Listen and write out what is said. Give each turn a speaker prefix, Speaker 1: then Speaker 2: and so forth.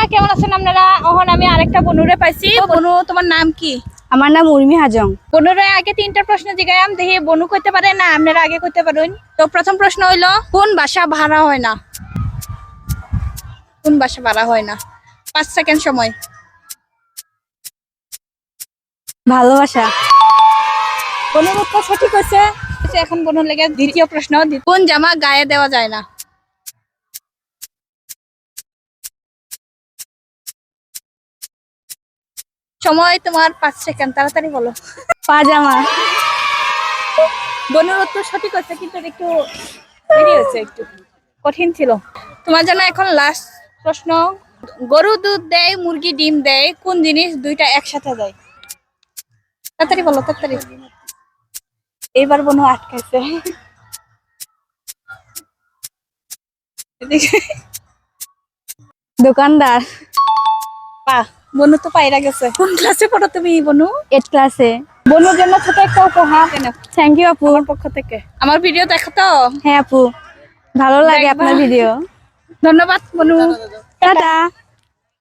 Speaker 1: বন্ধুরা কেমন আছেন? আপনারা আমি আরেকটা বনুরে পাইছি। বনু তোমার নাম কি?
Speaker 2: আমার নাম উর্মি হাজং।
Speaker 1: বনুরে আগে তিনটা প্রশ্ন জিগাইলাম দেখি বনু করতে পারে না আপনারা আগে করতে পারেন। তো প্রথম প্রশ্ন হইল কোন বাসা ভাড়া হয় না? কোন বাসা ভাড়া হয় না? পাঁচ সেকেন্ড সময়।
Speaker 2: ভালোবাসা।
Speaker 1: বনুর উত্তর সঠিক হয়েছে এখন বনুর লেগে দ্বিতীয় প্রশ্ন কোন জামা গায়ে দেওয়া যায় না? সময় তোমার পাঁচ সেকেন্ড তাড়াতাড়ি বলো।
Speaker 2: পাজামা।
Speaker 1: বনুর উত্তর সঠিক হচ্ছে কিন্তু একটু দেরি হচ্ছে একটু কঠিন ছিল। তোমার জন্য এখন লাস্ট প্রশ্ন। গরু দুধ দেয় মুরগি ডিম দেয় কোন জিনিস দুইটা একসাথে দেয়? তাড়াতাড়ি বলো তাড়াতাড়ি। এইবার বনু আটকাইছে।
Speaker 2: দোকানদার।
Speaker 1: পা বনু তো পাইরা গেছে। কোন ক্লাসে পড়ো তুমি বনু?
Speaker 2: এইট ক্লাসে
Speaker 1: বনুর জন্য ছোট একটা উপহার।
Speaker 2: থ্যাংক ইউ আপু।
Speaker 1: আমার পক্ষ থেকে। আমার ভিডিও দেখো তো?
Speaker 2: হ্যাঁ আপু। ভালো লাগে। আপনার ভিডিও
Speaker 1: ধন্যবাদ বনু।
Speaker 2: টাটা।